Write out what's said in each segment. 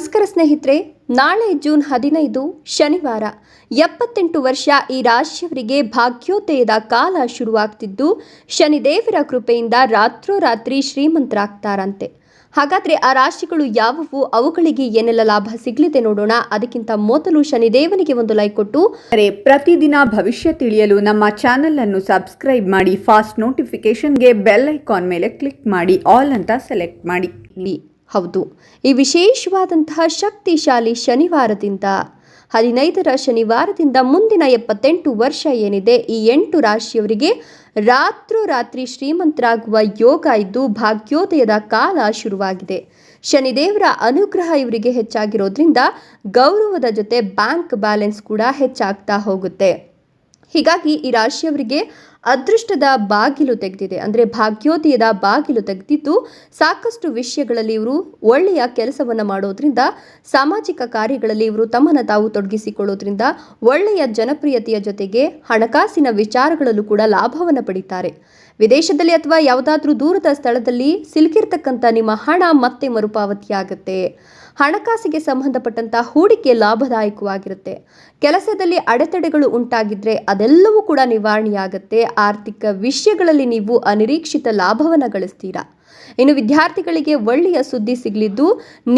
ನಮಸ್ಕಾರ ಸ್ನೇಹಿತರೆ, ನಾಳೆ ಜೂನ್ ಹದಿನೈದು, ಶನಿವಾರ. ಎಪ್ಪತ್ತೆಂಟು ವರ್ಷ ಈ ರಾಶಿಯವರಿಗೆ ಭಾಗ್ಯೋದಯದ ಕಾಲ ಶುರುವಾಗ್ತಿದ್ದು, ಶನಿದೇವರ ಕೃಪೆಯಿಂದ ರಾತ್ರೋರಾತ್ರಿ ಶ್ರೀಮಂತರಾಗ್ತಾರಂತೆ. ಹಾಗಾದ್ರೆ ಆ ರಾಶಿಗಳು ಯಾವುವು, ಅವುಗಳಿಗೆ ಏನೆಲ್ಲ ಲಾಭ ಸಿಗಲಿದೆ ನೋಡೋಣ. ಅದಕ್ಕಿಂತ ಮೊದಲು ಶನಿದೇವನಿಗೆ ಒಂದು ಲೈಕ್ ಕೊಟ್ಟು ಪ್ರತಿದಿನ ಭವಿಷ್ಯ ತಿಳಿಯಲು ನಮ್ಮ ಚಾನೆಲ್ ಅನ್ನು ಸಬ್ಸ್ಕ್ರೈಬ್ ಮಾಡಿ, ಫಾಸ್ಟ್ ನೋಟಿಫಿಕೇಶನ್ಗೆ ಬೆಲ್ ಐಕಾನ್ ಮೇಲೆ ಕ್ಲಿಕ್ ಮಾಡಿ, ಆಲ್ ಅಂತ ಸೆಲೆಕ್ಟ್ ಮಾಡಿ. ಹೌದು. ಈ ವಿಶೇಷವಾದಂತಹ ಶಕ್ತಿಶಾಲಿ ಶನಿವಾರದಿಂದ ಹದಿನೈದರ ಶನಿವಾರದಿಂದ ಮುಂದಿನ ಎಪ್ಪತ್ತೆಂಟು ವರ್ಷ ಏನಿದೆ, ಈ ಎಂಟು ರಾಶಿಯವರಿಗೆ ರಾತ್ರೋರಾತ್ರಿ ಶ್ರೀಮಂತರಾಗುವ ಯೋಗ ಇದ್ದು ಭಾಗ್ಯೋದಯದ ಕಾಲ ಶುರುವಾಗಿದೆ. ಶನಿದೇವರ ಅನುಗ್ರಹ ಇವರಿಗೆ ಹೆಚ್ಚಾಗಿರೋದ್ರಿಂದ ಗೌರವದ ಜೊತೆ ಬ್ಯಾಂಕ್ ಬ್ಯಾಲೆನ್ಸ್ ಕೂಡ ಹೆಚ್ಚಾಗ್ತಾ ಹೋಗುತ್ತೆ. ಹೀಗಾಗಿ ಈ ರಾಶಿಯವರಿಗೆ ಅದೃಷ್ಟದ ಬಾಗಿಲು ತೆಗೆದಿದೆ. ಅಂದರೆ ಭಾಗ್ಯೋದಯದ ಬಾಗಿಲು ತೆಗೆದಿದ್ದು ಸಾಕಷ್ಟು ವಿಷಯಗಳಲ್ಲಿ ಇವರು ಒಳ್ಳೆಯ ಕೆಲಸವನ್ನು ಮಾಡೋದ್ರಿಂದ, ಸಾಮಾಜಿಕ ಕಾರ್ಯಗಳಲ್ಲಿ ಇವರು ತಮ್ಮನ್ನು ತಾವು ತೊಡಗಿಸಿಕೊಳ್ಳೋದ್ರಿಂದ ಒಳ್ಳೆಯ ಜನಪ್ರಿಯತೆಯ ಜೊತೆಗೆ ಹಣಕಾಸಿನ ವಿಚಾರಗಳಲ್ಲೂ ಕೂಡ ಲಾಭವನ್ನು ಪಡಿತಾರೆ. ವಿದೇಶದಲ್ಲಿ ಅಥವಾ ಯಾವುದಾದ್ರೂ ದೂರದ ಸ್ಥಳದಲ್ಲಿ ಸಿಲುಕಿರ್ತಕ್ಕಂಥ ನಿಮ್ಮ ಹಣ ಮತ್ತೆ ಮರುಪಾವತಿಯಾಗುತ್ತೆ ಹಣಕಾಸಿಗೆ ಸಂಬಂಧಪಟ್ಟಂತ ಹೂಡಿಕೆ ಲಾಭದಾಯಕವಾಗಿರುತ್ತೆ. ಕೆಲಸದಲ್ಲಿ ಅಡೆತಡೆಗಳು ಉಂಟಾಗಿದ್ರೆ ಅದೆಲ್ಲವೂ ಕೂಡ ನಿವಾರಣೆಯಾಗುತ್ತೆ. ಆರ್ಥಿಕ ವಿಷಯಗಳಲ್ಲಿ ನೀವು ಅನಿರೀಕ್ಷಿತ ಲಾಭವನ್ನು ಗಳಿಸ್ತೀರಾ? ಇನ್ನು ವಿದ್ಯಾರ್ಥಿಗಳಿಗೆ ಒಳ್ಳೆಯ ಸುದ್ದಿ ಸಿಗಲಿದ್ದು,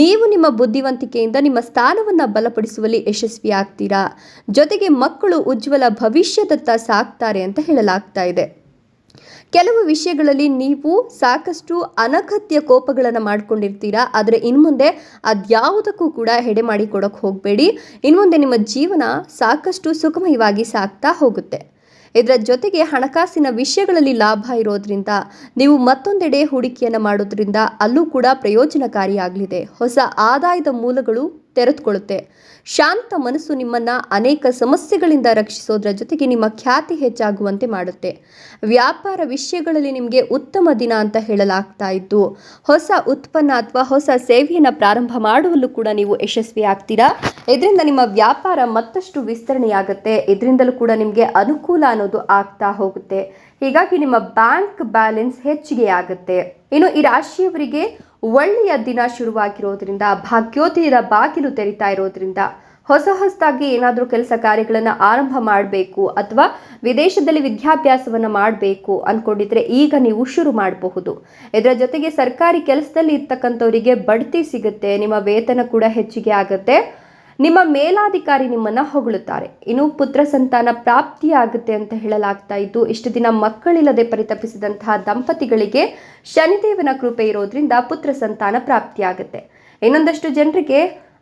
ನೀವು ನಿಮ್ಮ ಬುದ್ಧಿವಂತಿಕೆಯಿಂದ ನಿಮ್ಮ ಸ್ಥಾನವನ್ನು ಬಲಪಡಿಸುವಲ್ಲಿ ಯಶಸ್ವಿಯಾಗ್ತೀರಾ ಜೊತೆಗೆ ಮಕ್ಕಳು ಉಜ್ವಲ ಭವಿಷ್ಯದತ್ತ ಸಾಕ್ತಾರೆ ಅಂತ ಹೇಳಲಾಗ್ತಾ ಇದೆ. ಕೆಲವು ವಿಷಯಗಳಲ್ಲಿ ನೀವು ಸಾಕಷ್ಟು ಅನಗತ್ಯ ಕೋಪಗಳನ್ನು ಮಾಡ್ಕೊಂಡಿರ್ತೀರಾ? ಆದರೆ ಇನ್ಮುಂದೆ ಅದ್ಯಾವುದಕ್ಕೂ ಕೂಡ ಹೆಡೆ ಮಾಡಿ ಕೊಡೋಕೆ ಹೋಗಬೇಡಿ. ಇನ್ಮುಂದೆ ನಿಮ್ಮ ಜೀವನ ಸಾಕಷ್ಟು ಸುಖಮಯವಾಗಿ ಸಾಗ್ತಾ ಹೋಗುತ್ತೆ. ಇದರ ಜೊತೆಗೆ ಹಣಕಾಸಿನ ವಿಷಯಗಳಲ್ಲಿ ಲಾಭ ಇರೋದ್ರಿಂದ, ನೀವು ಮತ್ತೊಂದೆಡೆ ಹೂಡಿಕೆಯನ್ನು ಮಾಡೋದ್ರಿಂದ ಅಲ್ಲೂ ಕೂಡ ಪ್ರಯೋಜನಕಾರಿಯಾಗಲಿದೆ. ಹೊಸ ಆದಾಯದ ಮೂಲಗಳು ತೆರೆದುಕೊಳ್ಳುತ್ತೆ. ಶಾಂತ ಮನಸ್ಸು ನಿಮ್ಮನ್ನ ಅನೇಕ ಸಮಸ್ಯೆಗಳಿಂದ ರಕ್ಷಿಸೋದ್ರ ಜೊತೆಗೆ ನಿಮ್ಮ ಖ್ಯಾತಿ ಹೆಚ್ಚಾಗುವಂತೆ ಮಾಡುತ್ತೆ. ವ್ಯಾಪಾರ ವಿಷಯಗಳಲ್ಲಿ ನಿಮಗೆ ಉತ್ತಮ ದಿನ ಅಂತ ಹೇಳಲಾಗ್ತಾ ಇದ್ದು, ಹೊಸ ಉತ್ಪನ್ನ ಅಥವಾ ಹೊಸ ಸೇವೆಯನ್ನು ಪ್ರಾರಂಭ ಮಾಡುವಲ್ಲೂ ಕೂಡ ನೀವು ಯಶಸ್ವಿ ಆಗ್ತೀರಾ? ಇದರಿಂದ ನಿಮ್ಮ ವ್ಯಾಪಾರ ಮತ್ತಷ್ಟು ವಿಸ್ತರಣೆಯಾಗುತ್ತೆ. ಇದರಿಂದಲೂ ಕೂಡ ನಿಮಗೆ ಅನುಕೂಲ ಅನ್ನೋದು ಆಗ್ತಾ ಹೋಗುತ್ತೆ. ಹೀಗಾಗಿ ನಿಮ್ಮ ಬ್ಯಾಂಕ್ ಬ್ಯಾಲೆನ್ಸ್ ಹೆಚ್ಚಿಗೆ ಆಗುತ್ತೆ ಇನ್ನು ಈ ರಾಶಿಯವರಿಗೆ ಒಳ್ಳೆಯ ದಿನ ಶುರುವಾಗಿರೋದ್ರಿಂದ, ಭಾಗ್ಯೋದಯದ ಬಾಗಿಲು ತೆರಿತಾ ಇರೋದ್ರಿಂದ ಹೊಸ ಹೊಸದಾಗಿ ಏನಾದರೂ ಕೆಲಸ ಕಾರ್ಯಗಳನ್ನು ಆರಂಭ ಮಾಡಬೇಕು ಅಥವಾ ವಿದೇಶದಲ್ಲಿ ವಿದ್ಯಾಭ್ಯಾಸವನ್ನು ಮಾಡಬೇಕು ಅಂದ್ಕೊಂಡಿದ್ರೆ ಈಗ ನೀವು ಶುರು ಮಾಡಬಹುದು. ಇದರ ಜೊತೆಗೆ ಸರ್ಕಾರಿ ಕೆಲಸದಲ್ಲಿ ಇರ್ತಕ್ಕಂಥವರಿಗೆ ಬಡ್ತಿ ಸಿಗುತ್ತೆ, ನಿಮ್ಮ ವೇತನ ಕೂಡ ಹೆಚ್ಚಿಗೆ ಆಗುತ್ತೆ. ನಿಮ್ಮ ಮೇಲಾಧಿಕಾರಿ ನಿಮ್ಮನ್ನ ಹೊಗಳುತ್ತಾರೆ. ಇನ್ನು ಪುತ್ರ ಸಂತಾನ ಪ್ರಾಪ್ತಿಯಾಗುತ್ತೆ ಅಂತ ಹೇಳಲಾಗ್ತಾ ಇದ್ದು, ಇಷ್ಟು ದಿನ ಮಕ್ಕಳಿಲ್ಲದೆ ಪರಿತಪಿಸಿದಂತಹ ದಂಪತಿಗಳಿಗೆ ಶನಿದೇವನ ಕೃಪೆ ಇರೋದ್ರಿಂದ ಪುತ್ರ ಸಂತಾನ ಪ್ರಾಪ್ತಿಯಾಗುತ್ತೆ. ಇನ್ನೊಂದಷ್ಟು ಜನರಿಗೆ,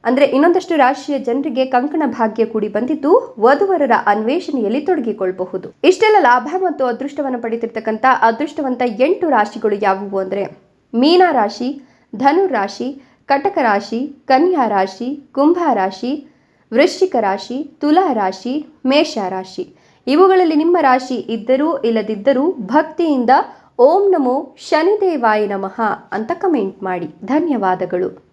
ಅಂದ್ರೆ ಇನ್ನೊಂದಷ್ಟು ರಾಶಿಯ ಜನರಿಗೆ ಕಂಕಣ ಭಾಗ್ಯ ಕೂಡಿ ಬಂದಿದ್ದು, ವಧುವರರ ಅನ್ವೇಷಣೆಯಲ್ಲಿ ತೊಡಗಿಕೊಳ್ಳಬಹುದು. ಇಷ್ಟೆಲ್ಲ ಲಾಭ ಮತ್ತು ಅದೃಷ್ಟವನ್ನು ಪಡೆದಿರ್ತಕ್ಕಂಥ ಅದೃಷ್ಟವಂತ ಎಂಟು ರಾಶಿಗಳು ಯಾವುವು ಅಂದ್ರೆ ಮೀನ ರಾಶಿ ಧನು ರಾಶಿ ಕಟಕ ರಾಶಿ, ಕನ್ಯಾ ರಾಶಿ, ಕುಂಭ ರಾಶಿ, ವೃಶ್ಚಿಕ ರಾಶಿ, ತುಲಾ ರಾಶಿ, ಮೇಷ ರಾಶಿ. ಇವುಗಳಲ್ಲಿ ನಿಮ್ಮ ರಾಶಿ ಇದ್ದರೂ ಇಲ್ಲದಿದ್ದರೂ ಭಕ್ತಿಯಿಂದ ಓಂ ನಮೋ ಶನಿದೇವಾಯ ನಮಃ ಅಂತ ಕಮೆಂಟ್ ಮಾಡಿ. ಧನ್ಯವಾದಗಳು.